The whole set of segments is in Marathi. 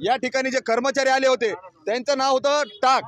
या ठिकाणी जे कर्मचारी आले होते त्यांचं नाव होतं टाक.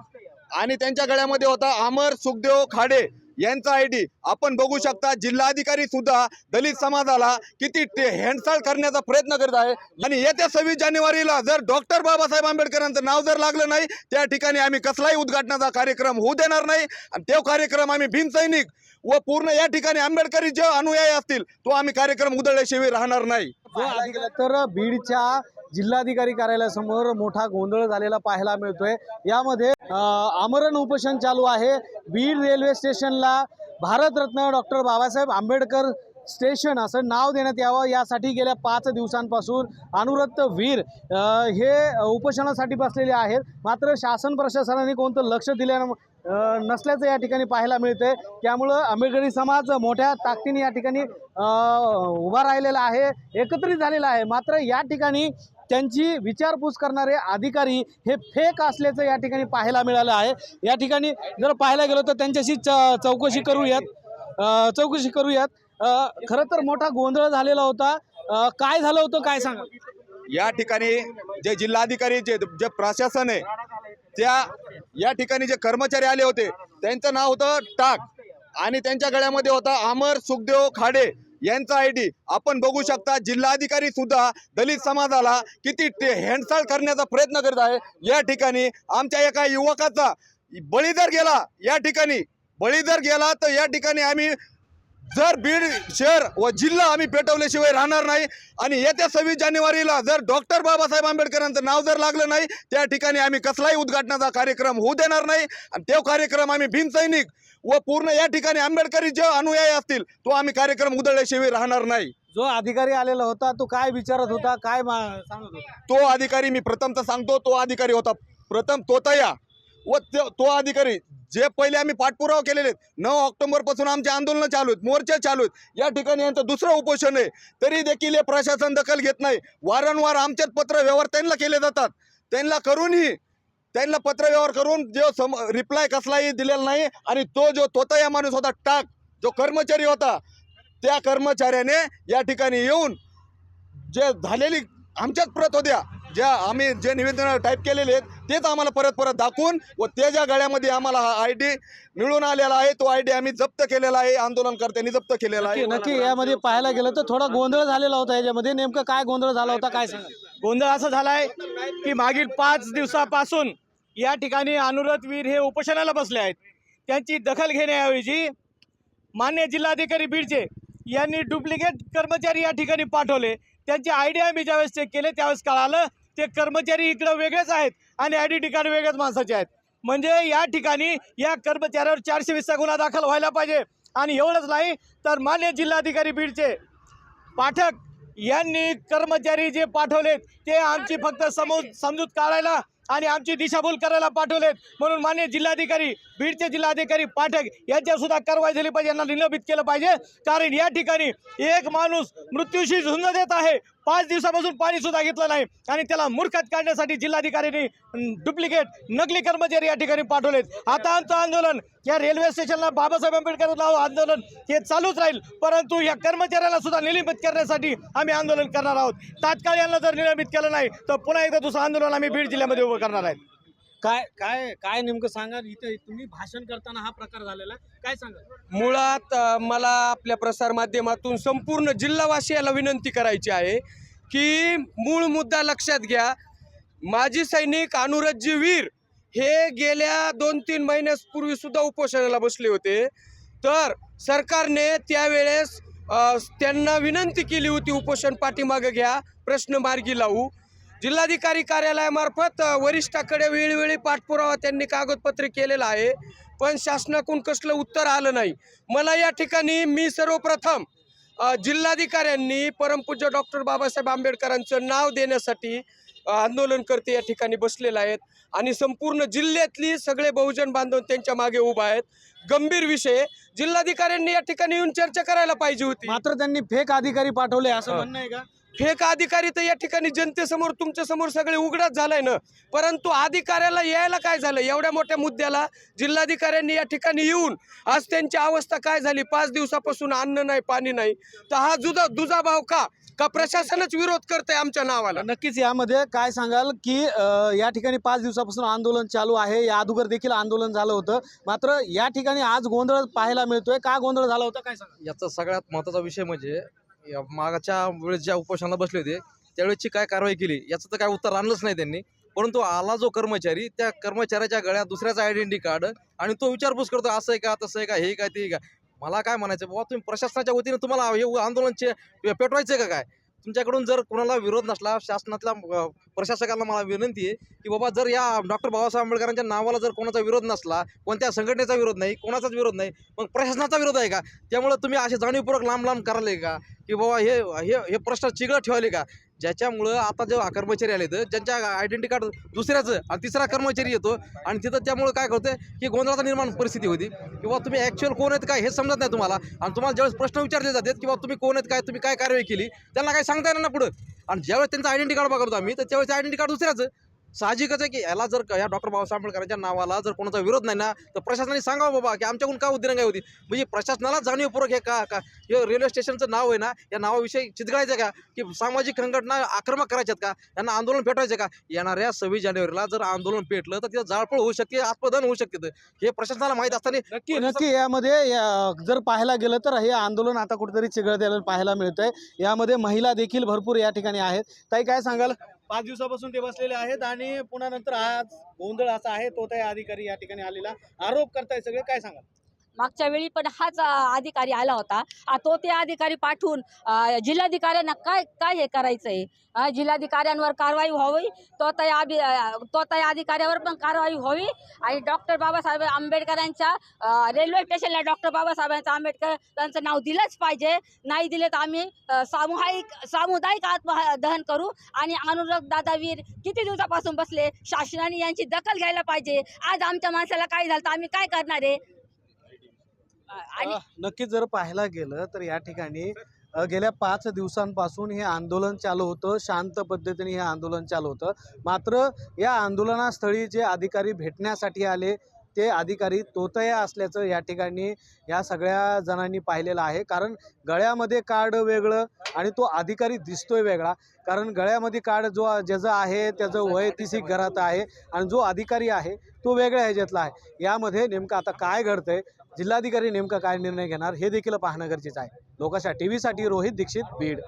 आणि त्यांच्या गळ्यामध्ये होता अमर सुखदेव खाडे यांचा आय डी. आपण बघू शकता जिल्हाधिकारी सुद्धा दलित समाजाला किती ते- हेंडसाळ करण्याचा प्रयत्न करत आहे. आणि येत्या सव्वीस जानेवारीला जर डॉक्टर बाबासाहेब आंबेडकरांचं नाव जर लागलं नाही त्या ठिकाणी आम्ही कसलाही उद्घाटनाचा कार्यक्रम होऊ देणार नाही. आणि तो कार्यक्रम आम्ही भीमसैनिक व पूर्ण या ठिकाणी आंबेडकरी जे अनुयायी असतील तो आम्ही कार्यक्रम उधळल्याशिवाय राहणार नाही. तर बीडच्या जिल्हाधिकारी कार्यालयासमोर मोठा गोंधळ झालेला पाहायला मिळतोय. यामध्ये आमरण उपोषण चालू आहे. बीड रेल्वे स्टेशनला भारतरत्न डॉक्टर बाबासाहेब आंबेडकर स्टेशन. असं नाव देण्यात यावं यासाठी गेल्या पाच दिवसांपासून अनुरक्त वीर हे उपोषणासाठी बसलेले आहेत. मात्र शासन प्रशासनाने कोणतं लक्ष दिल्या नसल्याचं या ठिकाणी पाहायला मिळतंय. त्यामुळं आंबेडकरी समाज मोठ्या ताकदीने या ठिकाणी उभा राहिलेला आहे एकत्रित झालेला आहे. मात्र या ठिकाणी त्यांची विचारपूस करणारे अधिकारी हे फेक असल्याचं या ठिकाणी पाहायला मिळालं आहे. या ठिकाणी जर पाहायला गेलो तर त्यांच्याशी च चौकशी करूयात. चौकशी करूयात. खरं तर मोठा गोंधळ झालेला होता. काय झालं होतं काय सांगा? या ठिकाणी जे जिल्हाधिकारी जे जे प्रशासन आहे त्या या ठिकाणी जे कर्मचारी आले होते त्यांचं नाव होतं टाक. आणि त्यांच्या गळ्यामध्ये होता अमर सुखदेव खाडे यांचा आय डी आपण बघू शकता जिल्हाधिकारी सुद्धा दलित समाजाला किती ते हेंडसाळ करण्याचा प्रयत्न करत आहे. या ठिकाणी आमच्या एका युवकाचा बळी जर गेला या ठिकाणी बळी जर गेला तर या ठिकाणी आम्ही जर बीड शहर व जिल्हा आम्ही पेटवल्याशिवाय राहणार नाही आणि येत्या सव्वीस जानेवारीला जर डॉक्टर बाबासाहेब आंबेडकरांचं नाव जर लागलं नाही त्या ठिकाणी आम्ही कसलाही उद्घाटनाचा कार्यक्रम होऊ देणार नाही आणि तो कार्यक्रम आम्ही भीमसैनिक व पूर्ण या ठिकाणी आंबेडकरी जे अनुयायी असतील तो आम्ही कार्यक्रम उधळल्याशिवाय राहणार नाही. जो अधिकारी आलेला होता तो काय विचारत होता काय सांगत होता? तो अधिकारी मी प्रथमतः सांगतो तो अधिकारी होता. प्रथम तोतया. व तो अधिकारी जे पहिले आम्ही पाठपुरावा केलेले आहेत. नऊ ऑक्टोबरपासून आमचे आंदोलनं चालू आहेत मोर्चे चालू आहेत या ठिकाणी यांचं दुसरं उपोषण आहे तरी देखील हे प्रशासन दखल घेत नाही वारंवार आमच्याच पत्र व्यवहार त्यांना केले जातात त्यांना करूनही त्यांना पत्रव्यवहार करून जो सम रिप्लाय कसलाही दिलेला नाही आणि तो जो तोतया माणूस होता टाक जो कर्मचारी होता त्या कर्मचाऱ्याने या ठिकाणी येऊन जे झालेली आमच्याच प्रत होत्या ज्या आम्ही जे निवेदन टाईप केलेले आहेत तेच आम्हाला परत परत दाखवून व त्याच्या गळ्यामध्ये आम्हाला हा आय डी मिळून आलेला आहे तो आय डी आम्ही जप्त केलेला आहे आंदोलनकर्त्यांनी जप्त केलेला आहे. नक्की नक्की. यामध्ये पाहायला गेलं तर थोडा गोंधळ झालेला होता याच्यामध्ये. नेमकं काय गोंधळ झाला होता काय सांगा? गोंधळ असा झालाय की मागील पाच दिवसापासून या ठिकाणी अनुरत वीर हे उपोषणाला बसले आहेत. त्यांची दखल घेण्याऐवजी मान्य जिल्हाधिकारी बीडचे यांनी डुप्लिकेट कर्मचारी या ठिकाणी पाठवले. त्यांची आयडिया मी आम्ही ज्यावेळेस चेक केले त्यावेळेस कळालं ते कर्मचारी इकडं वेगळेच आहेत आणि आय डी ठिकाणी वेगळ्याच माणसाचे आहेत. म्हणजे या ठिकाणी या कर्मचाऱ्यावर चारशे वीसचा गुन्हा दाखल व्हायला पाहिजे आणि एवढंच नाही तर मान्य जिल्हाधिकारी बीडचे पाठक यांनी कर्मचारी जे पाठवलेत ते आमची फक्त समोर समजूत काढायला आणि आमची दिशाभूल करायला पाठवलेत. म्हणून मान्य जिल्हाधिकारी बीडचे जिल्हाधिकारी पाठक यांच्यासुद्धा कारवाई झाली पाहिजे यांना निलंबित केलं पाहिजे. कारण या ठिकाणी एक माणूस मृत्यूशी झुंज देत आहे. पाच दिवसापासून पाणी सुद्धा घेतलं नाही. आणि त्याला मूर्खात काढण्यासाठी जिल्हाधिकाऱ्यांनी डुप्लिकेट नकली कर्मचारी या ठिकाणी पाठवलेत. आता आमचं आंदोलन या रेल्वे स्टेशनला बाबासाहेब आंबेडकर नाव आंदोलन हे चालूच राहील. परंतु या कर्मचाऱ्याला सुद्धा निलंबित करण्यासाठी आम्ही आंदोलन करणार आहोत. तात्काळ यांना जर निलंबित केलं नाही तर पुन्हा एकदा दुसरं आंदोलन आम्ही बीड जिल्ह्यामध्ये उभं करणार आहेत. काय काय काय नेमकं सांगा इथे तुम्ही भाषण करताना हा प्रकार झालेला आहे. काय सांगा मुळात अ, मला आपल्या प्रसारमाध्यमातून संपूर्ण जिल्हावासियाला विनंती करायची आहे की मूळ मुद्दा लक्षात घ्या. माजी सैनिक अनुरजी वीर हे गेल्या दोन तीन महिन्यापूर्वी सुद्धा उपोषणाला बसले होते. तर सरकारने त्यावेळेस अ, त्यांना विनंती केली होती उपोषण पाठीमागं घ्या प्रश्न मार्गी लावू. जिल्हाधिकारी कार्यालयामार्फत वरिष्ठाकडे वेळोवेळी पाठपुरावा त्यांनी कागदपत्रे केलेला आहे पण शासनाकडून कसलं उत्तर आलं नाही. मला या ठिकाणी मी सर्वप्रथम जिल्हाधिकाऱ्यांनी परमपूज्य डॉक्टर बाबासाहेब आंबेडकरांचं नाव देण्यासाठी आंदोलनकर्ते या ठिकाणी बसलेले आहेत. आणि संपूर्ण जिल्ह्यातली सगळे बहुजन बांधव त्यांच्या मागे उभा आहेत. गंभीर विषय जिल्हाधिकाऱ्यांनी या ठिकाणी येऊन चर्चा करायला पाहिजे होती. मात्र त्यांनी फेक अधिकारी पाठवले असं. म्हणणं आहे का? फेक अधिकारी तर या ठिकाणी जनतेसमोर तुमच्यासमोर सगळे उघडच झालंय ना? परंतु अधिकाऱ्याला यायला काय झालं? एवढ्या मोठ्या मुद्द्याला जिल्हाधिकाऱ्यांनी या ठिकाणी येऊन आज त्यांची अवस्था काय झाली? पाच दिवसापासून अन्न नाही पाणी नाही. तर हा जुदा दुजा भाव का? का प्रशासनच विरोध करते आमच्या नावाला? नक्कीच यामध्ये काय सांगाल की अ, या ठिकाणी पाच दिवसापासून आंदोलन चालू आहे. या अगोदर देखील आंदोलन झालं होतं. मात्र या ठिकाणी आज गोंधळ पाहायला मिळतोय. का गोंधळ झाला होता? काय सांगाल? याचा सगळ्यात महत्त्वाचा विषय म्हणजे या मागच्या वेळेस ज्या उपोषणाला बसले होते त्यावेळेची काय कारवाई केली याचं तर काय उत्तर आणलंच नाही त्यांनी. परंतु आला जो कर्मचारी त्या कर्मचाऱ्याच्या गळ्यात दुसऱ्याचं आयडेंटिटी कार्ड आणि तो विचारपूस करतो असं आहे का तसं आहे का हे काय ते का मला काय म्हणायचं बाबा तुम्ही प्रशासनाच्या वतीने तुम्हाला हे आंदोलनचे पेटवायचं आहे का काय? तुमच्याकडून जर कोणाला विरोध नसला शासनातल्या प्रशासकाला मला विनंती आहे की बाबा जर या डॉक्टर बाबासाहेब आंबेडकरांच्या नावाला जर कोणाचा विरोध नसला कोणत्या संघटनेचा विरोध नाही कोणाचाच विरोध नाही मग प्रशासनाचा विरोध आहे का? त्यामुळे तुम्ही असे जाणीवपूर्वक लांब लांब करायला का? की बाबा हे हे हे प्रश्न चिघळ ठेवाले का? ज्याच्यामुळं आता जे कर्मचारी आले तर ज्यांच्या आयडेंटिटी कार्ड दुसऱ्याचं आणि तिसरा कर्मचारी येतो आणि तिथं त्यामुळे काय करतं की गोंधळाचा निर्माण परिस्थिती होती. किंवा तुम्ही ॲक्च्युअल कोण आहेत काय हे समजत नाही तुम्हाला. आणि तुम्हाला ज्यावेळेस प्रश्न विचारले जातात किंवा तुम्ही कोण आहेत काय तुम्ही काय कारवाई केली त्यांना काय सांगता येणार ना पुढं. आणि ज्यावेळेस त्यांचं आयडेंटी कार्ड बघतो आम्ही तर त्यावेळेस आयडेंटी कार्ड दुसऱ्याचं. साहजिकच आहे की याला जर या डॉक्टर बाबासाहेब आंबेडकरांच्या नावाला जर कोणाचा विरोध नाही ना तर प्रशासनाने सांगावं बाबा की आमच्याकडून का उद्दिरंगाई होती? म्हणजे प्रशासनाला जाणीवपूर्वक हे का का हे रेल्वे स्टेशनचं नाव आहे ना या नावाविषयी चितगाळायचं का? की सामाजिक संघटना आक्रमक करायच्यात का? यांना आंदोलन पेटवायचं का? येणाऱ्या सव्वीस जानेवारीला जर आंदोलन पेटलं तर तिथं जाळपोळ होऊ शकते आत्मदहन होऊ शकते हे प्रशासनाला माहीत असताना नक्की नक्की. यामध्ये जर पाहायला गेलं तर हे आंदोलन आता कुठेतरी चिघळतेलं पाहायला मिळतंय. यामध्ये महिला देखील भरपूर या ठिकाणी आहेत. ताई काय सांगाल? पाच दिवसापासून ते बसलेले आहेत आणि पुन्हा नंतर आज गोंधळ असा आहे तो त्या अधिकारी या ठिकाणी आलेला. आरोप करताय सगळे काय सांगाल? मागच्या वेळी पण हाच अधिकारी आला होता. तो ते अधिकारी पाठवून जिल्हाधिकाऱ्यांना काय काय हे करायचं आहे जिल्हाधिकाऱ्यांवर कारवाई व्हावी तो त्या अभि तो त्या अधिकाऱ्यावर पण कारवाई व्हावी आणि डॉक्टर बाबासाहेब आंबेडकरांच्या रेल्वे स्टेशनला डॉक्टर बाबासाहेबांचं आंबेडकरांचं नाव दिलंच पाहिजे. नाही दिले तर आम्ही सामुहायिक सामुदायिक सामुदायिक आत्मदहन करू आणि अनुराग दादावीर किती दिवसापासून बसले? शासनाने यांची दखल घ्यायला पाहिजे. आज आमच्या माणसाला काय झालं तर आम्ही काय करणार आहे? आणि नक्कीच जर पाहायला गेलं तर या ठिकाणी अ, गेल्या पाच दिवसांपासून हे आंदोलन चालू होतं शांत पद्धतीने हे आंदोलन चालू होतं. मात्र या आंदोलनास्थळी जे अधिकारी भेटण्यासाठी आले ते अधिकारी तोतया असल्याचं या ठिकाणी या सगळ्या जणांनी पाहिलेलं आहे. कारण गळ्यामध्ये कार्ड वेगळं आणि तो अधिकारी दिसतोय वेगळा. कारण गळ्यामध्ये कार्ड जो ज्याचं आहे त्याचं वय तिसी घरात आहे आणि जो अधिकारी आहे तो वेगळ्या ह्याच्यातला आहे. यामध्ये नेमकं आता काय घडतंय जिल्हाधिकारी नेमका काय निर्णय घेणार हे देखील पाहणं गरजेचं आहे. लोकांच्या टी व्हीसाठी रोहित दीक्षित बीड.